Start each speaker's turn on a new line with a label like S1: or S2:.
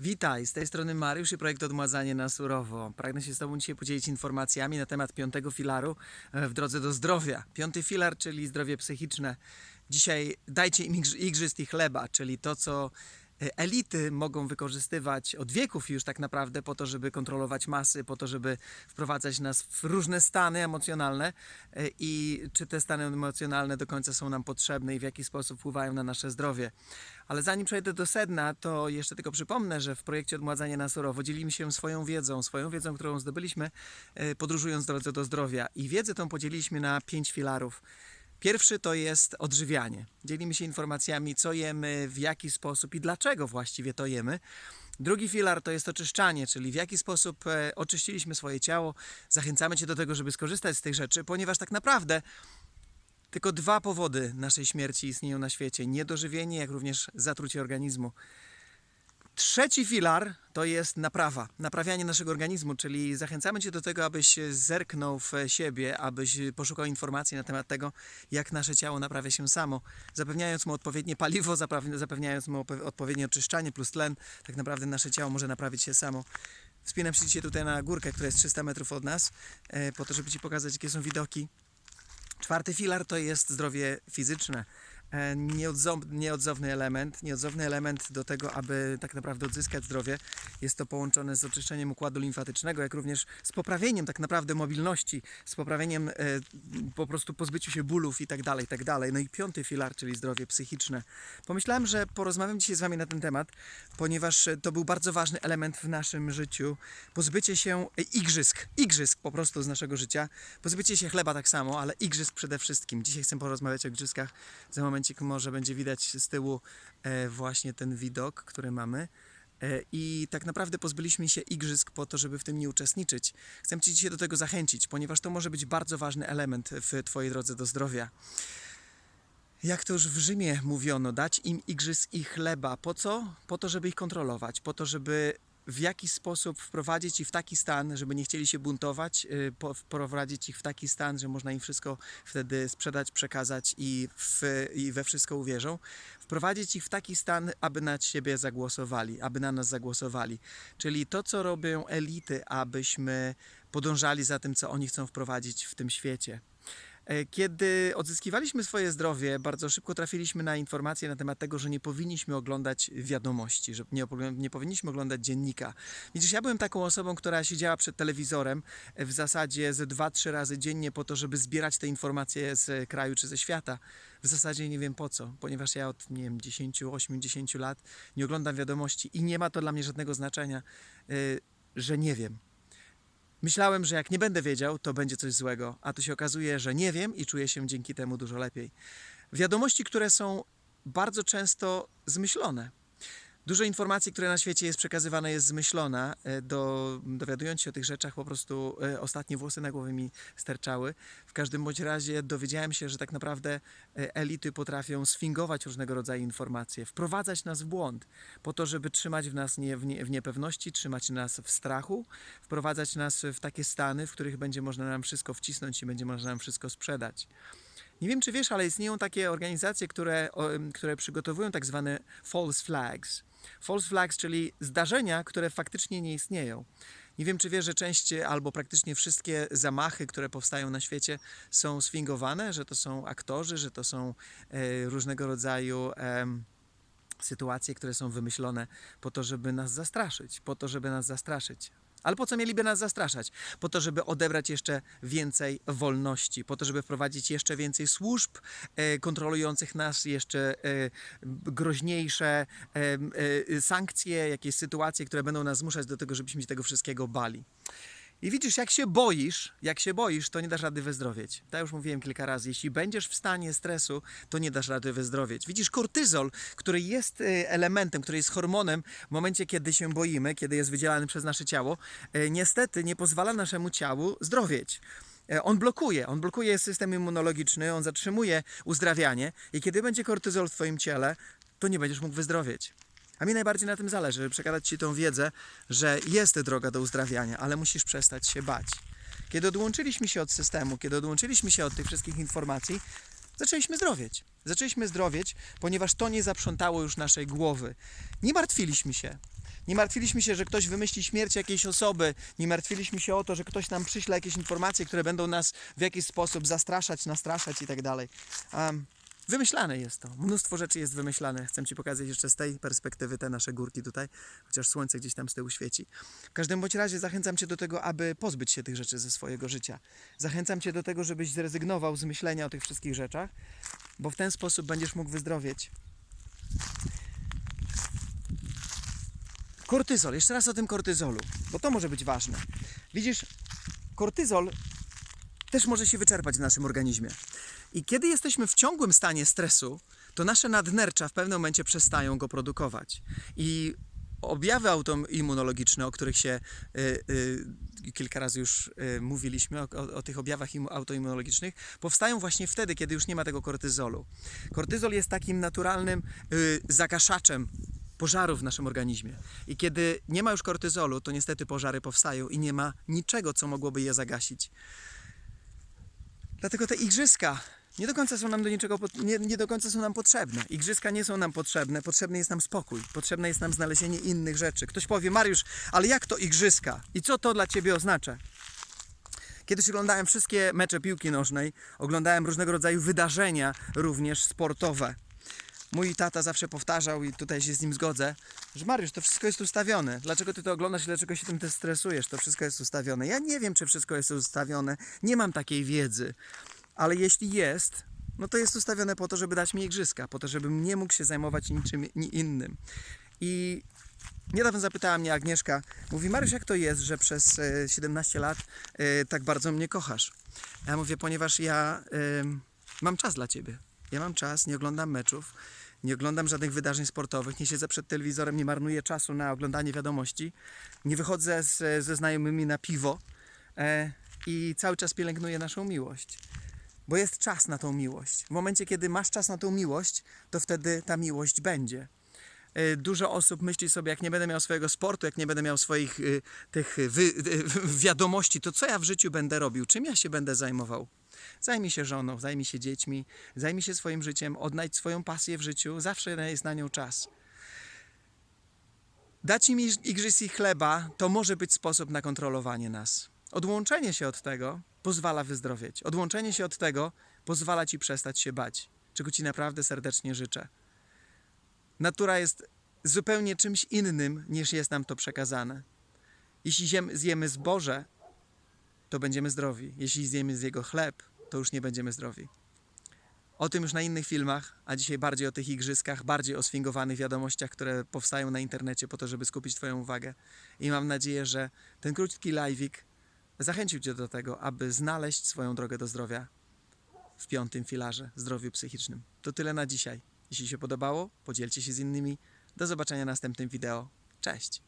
S1: Witaj, z tej strony Mariusz i projekt Odmładzanie na Surowo. Pragnę się z Tobą dzisiaj podzielić informacjami na temat piątego filaru e, w drodze do zdrowia. Piąty filar, czyli zdrowie psychiczne. Dzisiaj dajcie im igrzysk i chleba, czyli to, co elity mogą wykorzystywać od wieków już tak naprawdę po to, żeby kontrolować masy, po to, żeby wprowadzać nas w różne stany emocjonalne e, i czy te stany emocjonalne do końca są nam potrzebne i w jaki sposób wpływają na nasze zdrowie. Ale zanim przejdę do sedna, to jeszcze tylko przypomnę, że w projekcie Odmładzanie na Surowo dzielimy się swoją wiedzą, swoją wiedzą, którą zdobyliśmy e, podróżując w drodze do zdrowia. I wiedzę tą podzieliliśmy na pięć filarów. Pierwszy to jest odżywianie. Dzielimy się informacjami, co jemy, w jaki sposób i dlaczego właściwie to jemy. Drugi filar to jest oczyszczanie, czyli w jaki sposób e, oczyściliśmy swoje ciało. Zachęcamy Cię do tego, żeby skorzystać z tych rzeczy, ponieważ tak naprawdę tylko dwa powody naszej śmierci istnieją na świecie: niedożywienie, jak również zatrucie organizmu. Trzeci filar to jest naprawa, naprawianie naszego organizmu, czyli zachęcamy Cię do tego, abyś zerknął w siebie, abyś poszukał informacji na temat tego, jak nasze ciało naprawia się samo, zapewniając mu odpowiednie paliwo, zapewniając mu odpowiednie oczyszczanie plus tlen, tak naprawdę nasze ciało może naprawić się samo. Wspinam się dzisiaj tutaj na górkę, która jest 300 metrów od nas, e, po to, żeby Ci pokazać, jakie są widoki. Czwarty filar to jest zdrowie fizyczne. E, Nieodzo- nieodzowny element, nieodzowny element do tego, aby tak naprawdę odzyskać zdrowie. Jest to połączone z oczyszczeniem układu limfatycznego, jak również z poprawieniem tak naprawdę mobilności, z poprawieniem e, po prostu pozbyciu się bólów i tak dalej, tak dalej. No i piąty filar, czyli zdrowie psychiczne. Pomyślałem, że porozmawiam dzisiaj z Wami na ten temat, ponieważ e, to był bardzo ważny element w naszym życiu. Pozbycie się e, igrzysk, igrzysk po prostu z naszego życia. Pozbycie się chleba tak samo, ale igrzysk przede wszystkim. Dzisiaj chcę porozmawiać o igrzyskach. Za momencik może będzie widać z tyłu e, właśnie ten widok, który mamy. E, I tak naprawdę pozbyliśmy się igrzysk po to, żeby w tym nie uczestniczyć. Chcę Cię dzisiaj do tego zachęcić, ponieważ to może być bardzo ważny element w Twojej drodze do zdrowia. Jak to już w Rzymie mówiono, dać im igrzysk i chleba. Po co? Po to, żeby ich kontrolować, po to, żeby w jakiś sposób wprowadzić ich w taki stan, żeby nie chcieli się buntować, po- wprowadzić ich w taki stan, że można im wszystko wtedy sprzedać, przekazać i, w, i we wszystko uwierzą. Wprowadzić ich w taki stan, aby na siebie zagłosowali, aby na nas zagłosowali. Czyli to, co robią elity, abyśmy podążali za tym, co oni chcą wprowadzić w tym świecie. E, Kiedy odzyskiwaliśmy swoje zdrowie, bardzo szybko trafiliśmy na informacje na temat tego, że nie powinniśmy oglądać wiadomości, że nie, nie powinniśmy oglądać dziennika. Widzisz, ja byłem taką osobą, która siedziała przed telewizorem e, w zasadzie ze dwa, trzy razy dziennie po to, żeby zbierać te informacje z kraju czy ze świata. W zasadzie nie wiem po co, ponieważ ja od, nie wiem, 10, 8, 10 lat nie oglądam wiadomości i nie ma to dla mnie żadnego znaczenia, e, że nie wiem. Myślałem, że jak nie będę wiedział, to będzie coś złego, a tu się okazuje, że nie wiem i czuję się dzięki temu dużo lepiej. Wiadomości, które są bardzo często zmyślone. Dużo informacji, które na świecie jest przekazywane, jest zmyślona. E, Do, dowiadując się o tych rzeczach, po prostu e, ostatnie włosy na głowie mi sterczały. W każdym bądź razie dowiedziałem się, że tak naprawdę e, elity potrafią sfingować różnego rodzaju informacje, wprowadzać nas w błąd, po to, żeby trzymać w nas nie, w, nie, w niepewności, trzymać nas w strachu, wprowadzać nas w takie stany, w których będzie można nam wszystko wcisnąć i będzie można nam wszystko sprzedać. Nie wiem, czy wiesz, ale istnieją takie organizacje, które, które przygotowują tak zwane false flags. False flags, czyli zdarzenia, które faktycznie nie istnieją. Nie wiem, czy wiesz, że część albo praktycznie wszystkie zamachy, które powstają na świecie, są sfingowane, że to są aktorzy, że to są e, różnego rodzaju. em, sytuacje, które są wymyślone po to, żeby nas zastraszyć, po to, żeby nas zastraszyć. Ale po co mieliby nas zastraszać? Po to, żeby odebrać jeszcze więcej wolności, po to, żeby wprowadzić jeszcze więcej służb e, kontrolujących nas, jeszcze e, groźniejsze e, sankcje, jakieś sytuacje, które będą nas zmuszać do tego, żebyśmy się tego wszystkiego bali. I widzisz, jak się boisz, jak się boisz, to nie dasz rady wyzdrowieć. Tak już mówiłem kilka razy. Jeśli będziesz w stanie stresu, to nie dasz rady wyzdrowieć. Widzisz, kortyzol, który jest y, elementem, który jest hormonem w momencie, kiedy się boimy, kiedy jest wydzielany przez nasze ciało, y, niestety nie pozwala naszemu ciału zdrowieć. E, On blokuje, on blokuje system immunologiczny, on zatrzymuje uzdrawianie i kiedy będzie kortyzol w Twoim ciele, to nie będziesz mógł wyzdrowieć. A mi najbardziej na tym zależy, żeby przekazać Ci tą wiedzę, że jest droga do uzdrawiania, ale musisz przestać się bać. Kiedy odłączyliśmy się od systemu, kiedy odłączyliśmy się od tych wszystkich informacji, zaczęliśmy zdrowieć. Zaczęliśmy zdrowieć, ponieważ to nie zaprzątało już naszej głowy. Nie martwiliśmy się. Nie martwiliśmy się, że ktoś wymyśli śmierć jakiejś osoby. Nie martwiliśmy się o to, że ktoś nam przyśle jakieś informacje, które będą nas w jakiś sposób zastraszać, nastraszać i tak dalej. Wymyślane jest to. Mnóstwo rzeczy jest wymyślane. Chcę Ci pokazać jeszcze z tej perspektywy te nasze górki tutaj, chociaż słońce gdzieś tam z tyłu świeci. W każdym bądź razie zachęcam Cię do tego, aby pozbyć się tych rzeczy ze swojego życia. Zachęcam Cię do tego, żebyś zrezygnował z myślenia o tych wszystkich rzeczach, bo w ten sposób będziesz mógł wyzdrowieć. Kortyzol. Jeszcze raz o tym kortyzolu, bo to może być ważne. Widzisz, kortyzol też może się wyczerpać w naszym organizmie. I kiedy jesteśmy w ciągłym stanie stresu, to nasze nadnercza w pewnym momencie przestają go produkować. I objawy autoimmunologiczne, o których się y, y, kilka razy już y, mówiliśmy, o, o, o tych objawach autoimmunologicznych, powstają właśnie wtedy, kiedy już nie ma tego kortyzolu. Kortyzol jest takim naturalnym y, zagaszaczem pożarów w naszym organizmie. I kiedy nie ma już kortyzolu, to niestety pożary powstają i nie ma niczego, co mogłoby je zagasić. Dlatego te igrzyska nie do końca są nam do niczego, nie, nie do końca są nam potrzebne. Igrzyska nie są nam potrzebne, potrzebny jest nam spokój, potrzebne jest nam znalezienie innych rzeczy. Ktoś powie, Mariusz, ale jak to igrzyska? I co to dla Ciebie oznacza? Kiedyś oglądałem wszystkie mecze piłki nożnej, oglądałem różnego rodzaju wydarzenia, również sportowe. Mój tata zawsze powtarzał, i tutaj się z nim zgodzę, że Mariusz, to wszystko jest ustawione. Dlaczego ty to oglądasz i dlaczego się tym też stresujesz? To wszystko jest ustawione. Ja nie wiem, czy wszystko jest ustawione, nie mam takiej wiedzy, ale jeśli jest, no to jest ustawione po to, żeby dać mi igrzyska, po to, żebym nie mógł się zajmować niczym ni- innym. I niedawno zapytała mnie Agnieszka, mówi Mariusz, jak to jest, że przez e, 17 lat e, tak bardzo mnie kochasz? Ja mówię, ponieważ ja em, mam czas dla ciebie. Ja mam czas, nie oglądam meczów, nie oglądam żadnych wydarzeń sportowych, nie siedzę przed telewizorem, nie marnuję czasu na oglądanie wiadomości, nie wychodzę z, ze znajomymi na piwo e, i cały czas pielęgnuję naszą miłość. Bo jest czas na tą miłość. W momencie, kiedy masz czas na tą miłość, to wtedy ta miłość będzie. E, Dużo osób myśli sobie, jak nie będę miał swojego sportu, jak nie będę miał swoich y, tych y, wiadomości, to co ja w życiu będę robił? Czym ja się będę zajmował? Zajmij się żoną, zajmij się dziećmi, zajmij się swoim życiem, odnajdź swoją pasję w życiu, zawsze jest na nią czas. Dać im igrzysk i chleba to może być sposób na kontrolowanie nas. Odłączenie się od tego pozwala wyzdrowieć. Odłączenie się od tego pozwala ci przestać się bać, czego ci naprawdę serdecznie życzę. Natura jest zupełnie czymś innym niż jest nam to przekazane. Jeśli zjemy zboże, to będziemy zdrowi. Jeśli zjemy z jego chleb, to już nie będziemy zdrowi. O tym już na innych filmach, a dzisiaj bardziej o tych igrzyskach, bardziej o sfingowanych wiadomościach, które powstają na internecie po to, żeby skupić Twoją uwagę. I mam nadzieję, że ten krótki live'ik zachęcił Cię do tego, aby znaleźć swoją drogę do zdrowia w piątym filarze zdrowiu psychicznym. To tyle na dzisiaj. Jeśli się podobało, podzielcie się z innymi. Do zobaczenia w następnym wideo. Cześć!